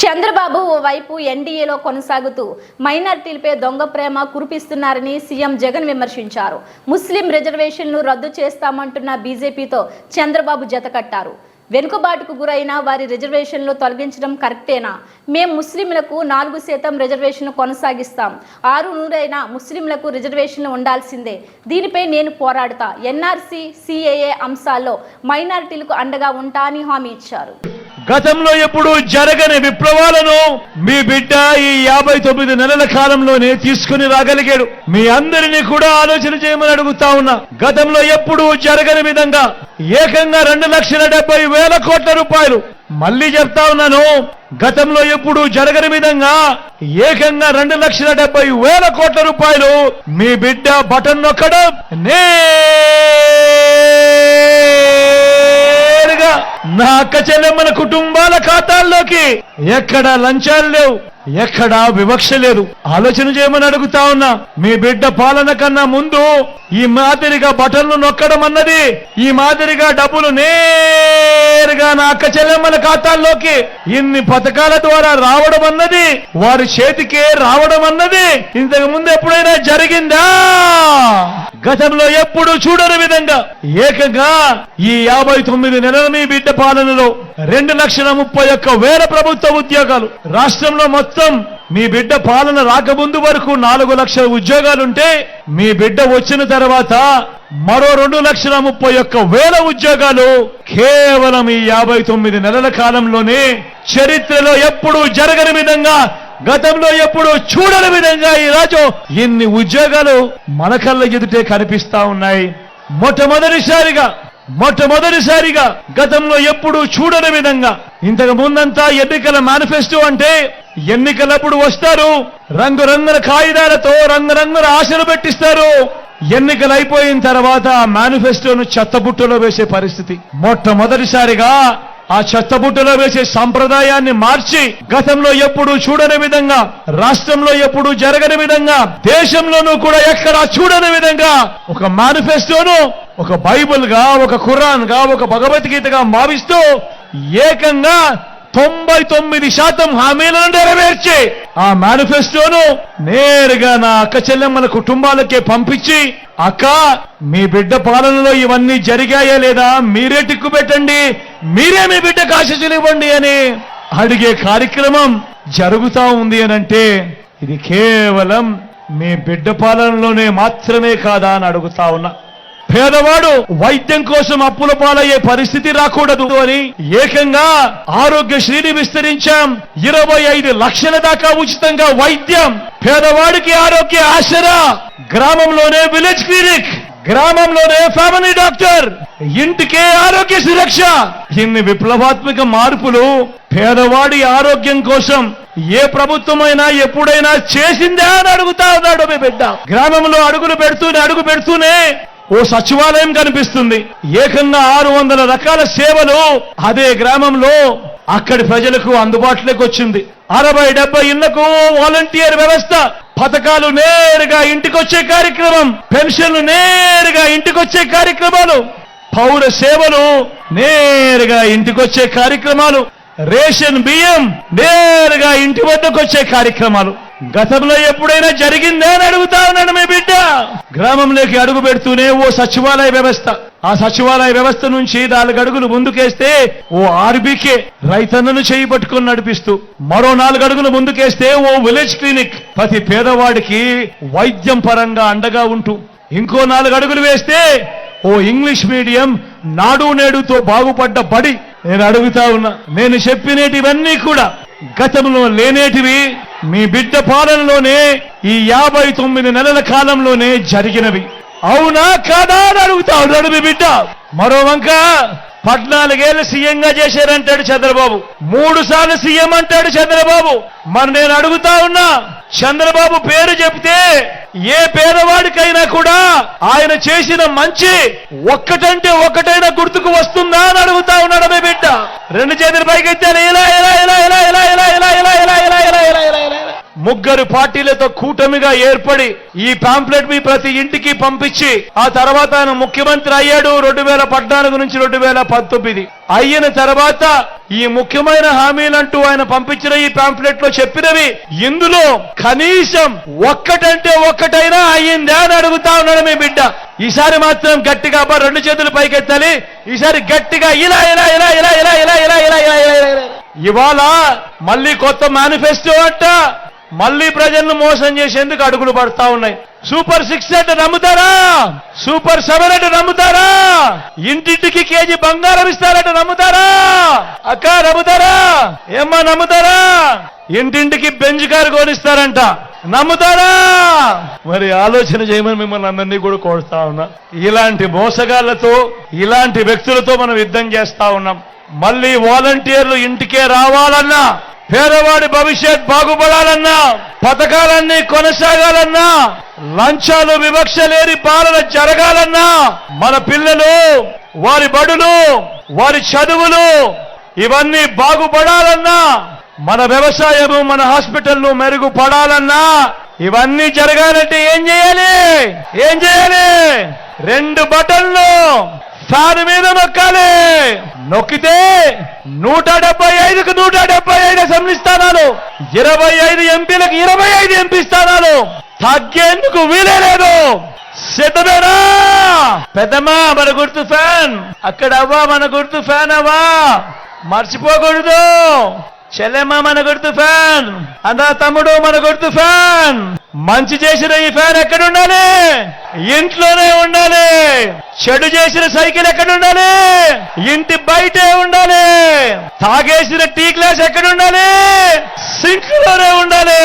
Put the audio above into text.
చంద్రబాబు ఓవైపు ఎన్డీఏలో కొనసాగుతూ మైనార్టీలపై దొంగ ప్రేమ కురిపిస్తున్నారని సీఎం జగన్ విమర్శించారు. ముస్లిం రిజర్వేషన్లు రద్దు చేస్తామంటున్న బీజేపీతో చంద్రబాబు జతకట్టారు వెనుకబాటుకు గురైన వారి రిజర్వేషన్లు తొలగించడం కరెక్టేనా? మేం ముస్లింలకు నాలుగు శాతం రిజర్వేషన్లు కొనసాగిస్తాం. ఆరు నూరైన ముస్లింలకు రిజర్వేషన్లు ఉండాల్సిందే. దీనిపై నేను పోరాడుతా. ఎన్ఆర్సీ సిఏఏ అంశాల్లో మైనారిటీలకు అండగా ఉంటా అని హామీ ఇచ్చారు. గతంలో ఎప్పుడు జరగని విప్లవాలను మీ బిడ్డ ఈ యాభై తొమ్మిది నెలల కాలంలోనే తీసుకుని రాగలిగాడు. మీ అందరినీ కూడా ఆలోచన చేయమని అడుగుతా ఉన్నా. గతంలో ఎప్పుడు జరగని విధంగా ఏకంగా రెండు లక్షల డెబ్బై వేల కోట్ల రూపాయలు. మళ్ళీ చెప్తా ఉన్నాను గతంలో ఎప్పుడు జరగని విధంగా ఏకంగా రెండు లక్షల డెబ్బై వేల కోట్ల రూపాయలు మీ బిడ్డ బటన్ నొక్కడం నే నా అక్క చెల్లెమ్మల కుటుంబాల ఖాతాల్లోకి ఎక్కడ లంచాలు లేవు. ఎక్కడా వివక్ష లేదు. ఆలోచన చేయమని అడుగుతా ఉన్నా. మీ బిడ్డ పాలన కన్నా ముందు ఈ మాదిరిగా బటన్లు నొక్కడం అన్నది ఈ మాదిరిగా డబ్బులు నేరుగా నా అక్క చెల్లెమ్మల ఖాతాల్లోకి ఇన్ని పథకాల ద్వారా రావడం అన్నది వారి చేతికే రావడం అన్నది ఇంతకు ముందు ఎప్పుడైనా జరిగిందా? గతంలో ఎప్పుడు చూడని విధంగా ఏకంగా ఈ యాభై తొమ్మిది నెలల మీ బిడ్డ పాలనలో రెండు లక్షల ముప్పై ఒక్క వేల ప్రభుత్వ ఉద్యోగాలు. రాష్ట్రంలో మొత్తం మీ బిడ్డ పాలన రాకముందు వరకు నాలుగు లక్షల ఉద్యోగాలుంటే మీ బిడ్డ వచ్చిన తర్వాత మరో రెండు లక్షల ముప్పై ఒక్క వేల ఉద్యోగాలు కేవలం ఈ యాభై తొమ్మిది నెలల కాలంలోనే చరిత్రలో ఎప్పుడూ జరగని విధంగా గతంలో ఎప్పుడు చూడని విధంగా ఈ రాజు ఇన్ని ఉద్యోగాలు మన కళ్ళ ఎదుటే కనిపిస్తా ఉన్నాయి. మొట్టమొదటిసారిగా మొట్టమొదటిసారిగా గతంలో ఎప్పుడు చూడని విధంగా. ఇంతకు ముందంతా ఎన్నికల మేనిఫెస్టో అంటే ఎన్నికలప్పుడు వస్తారు రంగురంగుల కాగితాలతో రంగురంగుల ఆశలు పెట్టిస్తారు. ఎన్నికలు అయిపోయిన తర్వాత ఆ మేనిఫెస్టోను చెత్తబుట్టలో వేసే పరిస్థితి. మొట్టమొదటిసారిగా ఆ చెత్తబుట్టలో వేసే సంప్రదాయాన్ని మార్చి గతంలో ఎప్పుడు చూడని విధంగా రాష్ట్రంలో ఎప్పుడు జరగని విధంగా దేశంలోనూ కూడా ఎక్కడా చూడని విధంగా ఒక మేనిఫెస్టోను ఒక బైబుల్గా ఒక ఖురాన్గా ఒక భగవద్గీతగా భావిస్తూ ఏకంగా తొంభై తొమ్మిది శాతం హామీలను నెరవేర్చి ఆ మేనిఫెస్టోను నేరుగా నా అక్క చెల్లెమ్మల కుటుంబాలకే పంపించి అక్క మీ బిడ్డ పాలనలో ఇవన్నీ జరిగాయా లేదా? మీరే టిక్కు పెట్టండి. మీరే మీ బిడ్డకు ఆశీస్సులు అని అడిగే కార్యక్రమం జరుగుతా ఉంది అని అంటే ఇది కేవలం మీ బిడ్డ పాలనలోనే మాత్రమే కాదా అని అడుగుతా ఉన్నా. పేదవాడు వైద్యం కోసం అప్పుల పాలయ్యే పరిస్థితి రాకూడదు అని ఏకంగా ఆరోగ్యశ్రీని విస్తరించాం. ఇరవై ఐదు లక్షల దాకా ఉచితంగా వైద్యం. పేదవాడికి ఆరోగ్య ఆసరా. గ్రామంలోనే విలేజ్ క్లినిక్. గ్రామంలోనే ఫ్యామిలీ డాక్టర్. ఇంటికే ఆరోగ్య సురక్ష. ఇన్ని విప్లవాత్మక మార్పులు పేదవాడి ఆరోగ్యం కోసం ఏ ప్రభుత్వమైనా ఎప్పుడైనా చేసిందా అని అడుగుతా ఉన్నాడు మీ బిడ్డ. గ్రామంలో అడుగులు పెడుతూనే అడుగు పెడుతూనే ఓ సచివాలయం కనిపిస్తుంది. ఏకంగా ఆరు వందల రకాల సేవలు అదే గ్రామంలో అక్కడి ప్రజలకు అందుబాటులోకి వచ్చింది. అరవై డెబ్బై ఇళ్ళకు వాలంటీర్ వ్యవస్థ పథకాలు నేరుగా ఇంటికొచ్చే కార్యక్రమం పెన్షన్లు నేరుగా ఇంటికొచ్చే కార్యక్రమాలు పౌర సేవలు నేరుగా ఇంటికొచ్చే కార్యక్రమాలు రేషన్ బియ్యం నేరుగా ఇంటి వద్దకు వచ్చే కార్యక్రమాలు. గతంలో ఎప్పుడైనా జరిగిందే అని అడుగుతా ఉన్నాను మీ గ్రామంలోకి అడుగు పెడుతూనే ఓ సచివాలయ వ్యవస్థ. ఆ సచివాలయ వ్యవస్థ నుంచి నాలుగు అడుగులు ముందుకేస్తే ఓ ఆర్బీకే రైతన్నను చేయి పట్టుకుని నడిపిస్తూ మరో నాలుగు అడుగులు ముందుకేస్తే ఓ విలేజ్ క్లినిక్. ప్రతి పేదవాడికి వైద్యం పరంగా అండగా ఉంటూ ఇంకో నాలుగు అడుగులు వేస్తే ఓ ఇంగ్లీష్ మీడియం నాడు నేడుతో బాగుపడ్డ బడి. నేను అడుగుతా ఉన్నా నేను చెప్పినేటివన్నీ కూడా గతంలో లేనేటివి మీ బిడ్డ పాలనలోనే ఈ యాభై తొమ్మిది నెలల కాలంలోనే జరిగినవి. అవునా కాదా అని అడుగుతా ఉన్నాడు మీ బిడ్డ. మరో వంక పద్నాలుగేళ్ళు సీఎంగా చేశారంటాడు చంద్రబాబు. మూడు సార్లు సీఎం అంటాడు చంద్రబాబు. మరి నేను అడుగుతా ఉన్నా చంద్రబాబు పేరు చెప్తే ఏ పేదవాడికైనా కూడా ఆయన చేసిన మంచి ఒక్కటంటే ఒక్కటైనా గుర్తుకు వస్తుందా అని అడుగుతా ఉన్నాడు మీ బిడ్డ. రెండు చేతుల పైకి ఎత్తాను ఇలా ఇలా ఇలా ఇలా ముగ్గురు పార్టీలతో కూటమిగా ఏర్పడి ఈ పాంప్లెట్ మీ ప్రతి ఇంటికి పంపించి ఆ తర్వాత ఆయన ముఖ్యమంత్రి అయ్యాడు రెండు వేల పద్నాలుగు నుంచి రెండు వేల పంతొమ్మిది అయిన తర్వాత ఈ ముఖ్యమైన హామీలంటూ ఆయన పంపించిన ఈ పాంప్లెట్లో చెప్పినవి ఇందులో కనీసం ఒక్కటంటే ఒక్కటైనా అయ్యిందా అని అడుగుతా ఉన్నాడు మీ బిడ్డ ఈసారి మాత్రం గట్టిగా అబ్బా రెండు చేతులు పైకెత్తాలి ఈసారి గట్టిగా ఇలా ఇలా ఇలా ఇలా ఇలా ఇలా ఇలా ఇలా ఇలా ఇలా ఇలా ఇలా. ఇవాళ మళ్ళీ కొత్త మేనిఫెస్టో అంట మళ్ళీ ప్రజలను మోసం చేసేందుకు అడుగులు పడతా ఉన్నాయి. సూపర్ సిక్స్ అంటే నమ్ముతారా? సూపర్ సెవెన్ అంటే నమ్ముతారా? ఇంటింటికి కేజీ బంగారం ఇస్తారంటే నమ్ముతారా? అక్క నమ్ముతారా? ఏమ్మా నమ్ముతారా? ఇంటింటికి బెంచ్ కారు కొనిస్తారంట. నమ్ముతారా? మరి ఆలోచన చేయమని మిమ్మల్ని అందరినీ కూడా కోరుతా ఉన్నా. ఇలాంటి మోసగాళ్ళతో ఇలాంటి వ్యక్తులతో మనం యుద్ధం చేస్తా ఉన్నాం. మళ్ళీ వాలంటీర్లు ఇంటికే రావాలన్నా పేదవాడి భవిష్యత్ బాగుపడాలన్నా పథకాలన్నీ కొనసాగాలన్నా లంచాలు వివక్ష లేని పాలన జరగాలన్నా మన పిల్లలు వారి బడులు వారి చదువులు ఇవన్నీ బాగుపడాలన్నా మన వ్యవసాయము మన హాస్పిటల్ను మెరుగుపడాలన్నా ఇవన్నీ జరగాలంటే ఏం చేయాలి? ఏం చేయాలి? రెండు బటన్లు. ఫ్యాన్ మీద నొక్కాలి. నొక్కితే నూట డెబ్బై ఐదుకు నూట డెబ్బై ఐదు అసెంబ్లీ స్థానాలు ఇరవై ఐదు ఎంపీలకు ఇరవై ఐదు ఎంపీ స్థానాలు. తగ్గేందుకు వీలే లేదు. సిద్ధమేనా? పెద్దమ్మా మన గుర్తు ఫ్యాన్. అక్కడ అవ్వా మన గుర్తు ఫ్యాన్ అవ్వా. మర్చిపోకూడదు. చెల్లెమ్మ మన గుర్తు ఫ్యాన్ అన్నా తమ్ముడు మన గుర్తు ఫ్యాన్. మంచి చేసిన ఈ ఫ్యాన్ ఎక్కడ ఉండాలి ఇంట్లోనే ఉండాలి. చెడు చేసిన సైకిల్ ఎక్కడ ఉండాలి ఇంటి బయటే ఉండాలి. తాగేసిన టీ గ్లాస్ ఎక్కడ ఉండాలి సింక్లోనే ఉండాలి.